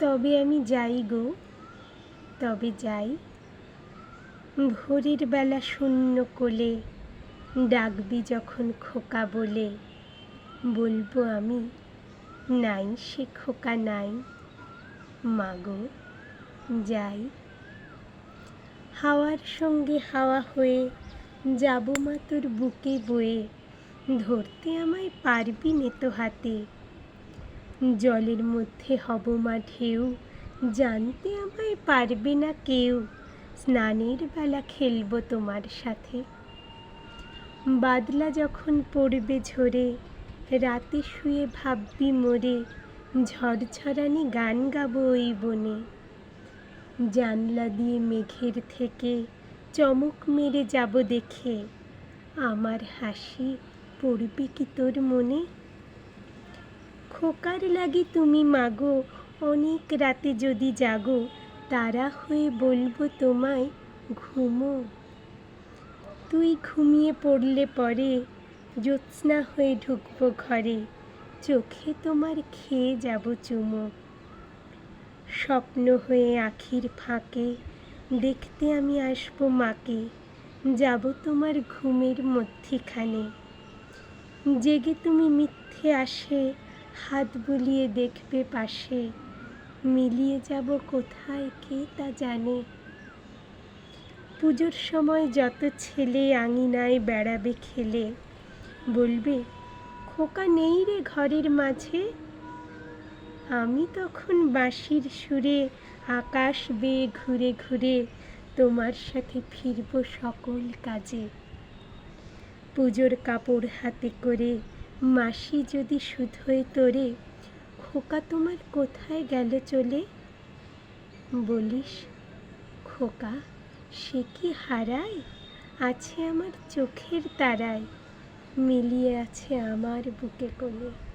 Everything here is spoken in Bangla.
তবে আমি যাই গো, তবে যাই। ভোরের বেলা শূন্য কোলে ডাকবি যখন খোকা বলে, বলব আমি, নাই সে খোকা নাই মাগো যাই। হাওয়ার সঙ্গে হাওয়া হয়ে যাব মা তোর বুকে বয়ে, ধরতে আমায় পারবি নে তো হাতে। জলের মধ্যে হব মা ঢেউ। জানতে আমায় পারবে না কেউ। স্নানের বেলা খেলব তোমার সাথে। বাদলা যখন পড়বে ঝরে, রাতে শুয়ে ভাববি মোরে, ঝরঝরানি গান গাবো ওই বনে। জানলা দিয়ে মেঘের থেকে চমক মেরে যাব দেখে, আমার হাসি পড়বে কি তোর মনে? খোকার লাগি তুমি মাগো, অনেক রাতে যদি জাগো, তারা হয়ে বলব তোমায় ঘুমো। তুই ঘুমিয়ে পড়লে পরে জ্যোৎস্না হয়ে ঢুকবো ঘরে, চোখে তোমার খেয়ে যাব চুমো। স্বপ্ন হয়ে আখির ফাঁকে, দেখতে আমি আসব মাকে, যাব তোমার ঘুমের মধ্যিখানে। জেগে তুমি মিথ্যে আসে হাত বুলিয়ে দেখবে পাশে। মিলিয়ে যাব কোথায় কে তা জানে। পুজোর সময় যত ছেলে আঙিনায় বেড়াবে খেলে। বলবে, খোকা নেই রে ঘরের মাঝে। আমি তখন বাঁশির সুরে আকাশ বেয়ে ঘুরে ঘুরে তোমার সাথে ফিরব সকল কাজে। পুজোর কাপড় হাতে করে মাসি যদি শুধোয় তোরে, খোকা তোমার কোথায় গেল চলে? বলিস, খোকা, সে কি হারায়? আছে আমার চোখের তারায়, মিলিয়ে আছে আমার বুকে কোলে।